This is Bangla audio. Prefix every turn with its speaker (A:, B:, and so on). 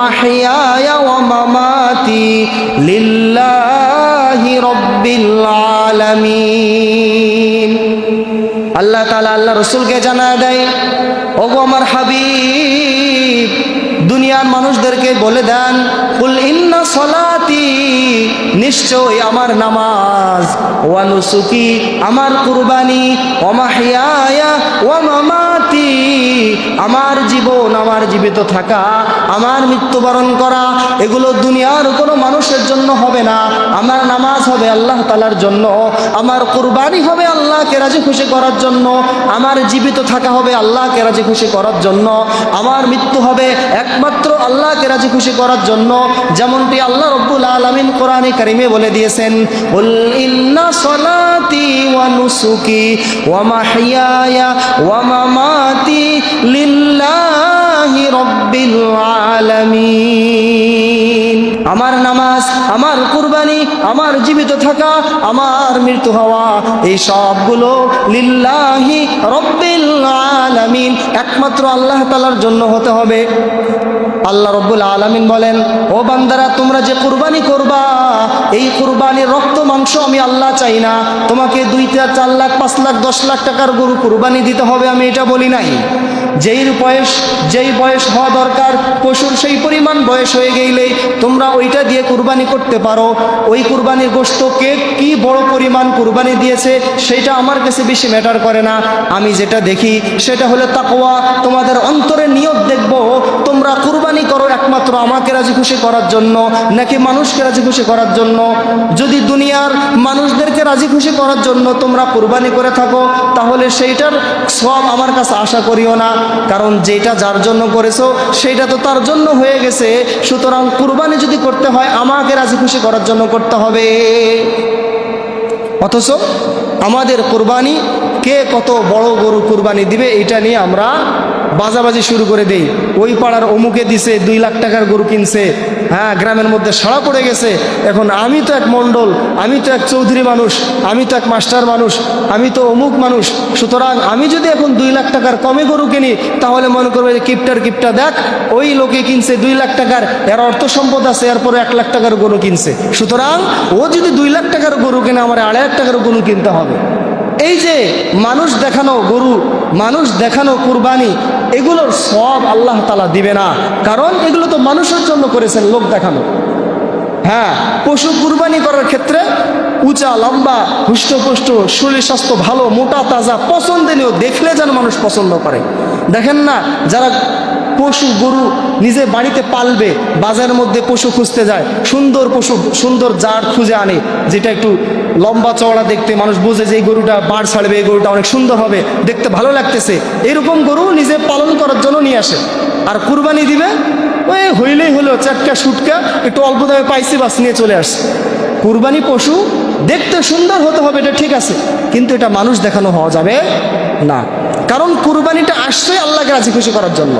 A: মাহইয়ায়া ওয়া মামাতি লিল্লাহি রাব্বিল আলামিন আল্লাহ তাআলা আল্লাহ রসুলকে জানা দেয়, ওগো আমার হাবিব, দুনিয়ার মানুষদেরকে বলে দেন, কুল ইন্না সলাতি নিশ্চয় আমার নামাজ, ওয়া নুসুকি, আমার কুরবানি, ওয়া মাহইয়ায়া মামাতি আমার জীবন, আমার জীবিত থাকা, আমার মৃত্যুবরণ করা, এগুলো দুনিয়ার কোনো মানুষের জন্য হবে না। আমার নামাজ হবে আল্লাহ তালার জন্য, আমার কুরবানি হবে আল্লাহকে রাজি খুশি করার জন্য, আমার জীবিত থাকা হবে আল্লাহকে রাজি খুশি করার জন্য, আমার মৃত্যু হবে একমাত্র আল্লাহকে রাজি খুশি করার জন্য, যেমনটি আল্লাহ রব্বুল আলমিন কোরআনে কারিমে বলে দিয়েছেন ইন্না সলাতি ওয়া নুসুকি ওয়া মাহইয়ায়া ওয়া মামাতি লিল্লাহি রাব্বিল আলামিন। আমার নামাজ, আমার কুরবানি, আমার জীবিত থাকা, আমার মৃত্যু হওয়া, এই সবগুলো লিল্লাহি রব্বিল আলামিন। একমাত্র আল্লাহ তাআলার জন্য হতে হবে। আল্লাহ রব্বুল আলামিন বলেন, ও বান্দারা, তোমরা যে কুরবানি করবা এই কুরবানির রক্ত মাংস আমি আল্লাহ চাই না। তোমাকে দুইটা চার লাখ, পাঁচ লাখ, দশ লাখ টাকার গরু কুরবানি দিতে হবে, আমি এটা বলি নাই। যেই বয়স যেই বয়স হওয়া দরকার, পশুর সেই পরিমাণ বয়স হয়ে গেলেই তোমরা ওইটা দিয়ে কুরবানি করতে পারো। ওই কুরবানির গোস্ত কে কি বড় পরিমাণ কুরবানি দিয়েছে, সেটা আমার কাছে বেশি ম্যাটার করে না। আমি যেটা দেখি, সেটা হলো তাকওয়া। তোমাদের অন্তরে একমাত্র আমাকে রাজি খুশি করার জন্য, নাকি মানুষকে রাজি খুশি করার জন্য? যদি দুনিয়ার মানুষদেরকে রাজি খুশি করার জন্য তোমরা কুরবানি করে থাকো, তাহলে সেইটার সব আমার কাছে আশা করিও না। কারণ যেটা যার জন্য করেছ, সেইটা তো তার জন্য হয়ে গেছে। সুতরাং কুরবানি যদি করতে হয়, আমাকে রাজি খুশি করার জন্য করতে হবে। অথচ আমাদের কুরবানি কে কত বড় গরু কুরবানি দিবে, এটা নিয়ে আমরা বাজাবাজি শুরু করে দেই। ওই পাড়ার অমুকে দিছে, দুই লাখ টাকার গরু কিনছে। হ্যাঁ গ্রামের মধ্যে সাড়া পড়ে গেছে। এখন আমি তো এক মণ্ডল, আমি তো এক চৌধুরী মানুষ, আমি তো এক মাস্টার মানুষ, আমি তো অমুক মানুষ। সুতরাং আমি যদি এখন দুই লাখ টাকার কমে গরু কিনি, তাহলে মনে করবে যে কিপটার কিপটা, দেখ, ওই লোকে কিনছে দুই লাখ টাকার, এর অর্থ সম্পদ আছে, এরপরে এক লাখ টাকার গরু কিনছে। সুতরাং ও যদি দুই লাখ টাকার গরু কিনে, আমার আড়াই লাখ টাকার গরু কিনতে হবে। এই যে মানুষ দেখানো গরু, মানুষ দেখানো কুরবানি, এগুলোর সব আল্লাহ তালা দিবে না। কারণ এগুলো তো মানুষের জন্য করেছেন, লোক দেখানো। হ্যাঁ পশু কুরবানি করার ক্ষেত্রে উঁচা, লম্বা, হুষ্টপুষ্ট শরীর স্বাস্থ্য ভালো, মোটা, তাজা, পছন্দনীয়, দেখলে যেন মানুষ পছন্দ করে। দেখেন না, যারা পশু গরু নিজে বাড়িতে পালবে, বাজারের মধ্যে পশু খুঁজতে যায়, সুন্দর পশু, সুন্দর জার খুঁজে আনে, যেটা একটু লম্বা চওড়া দেখতে মানুষ বোঝে যে এই গরুটা বাড় ছাড়বে, এই গরুটা অনেক সুন্দর হবে, দেখতে ভালো লাগতেছে। এরকম গরু নিজে পালন করার জন্য নিয়ে আসে। আর কুরবানি দিবে, ওই হইলেই হলো চারটা সুটকা, একটু অল্প দামে পাইছি, বাস নিয়ে চলে আসছে। কুরবানি পশু দেখতে সুন্দর হতে হবে, এটা ঠিক আছে, কিন্তু এটা মানুষ দেখানো হওয়া যাবে না। কারণ কুরবানিটা আসছে আল্লাহকে রাজি খুশি করার জন্য।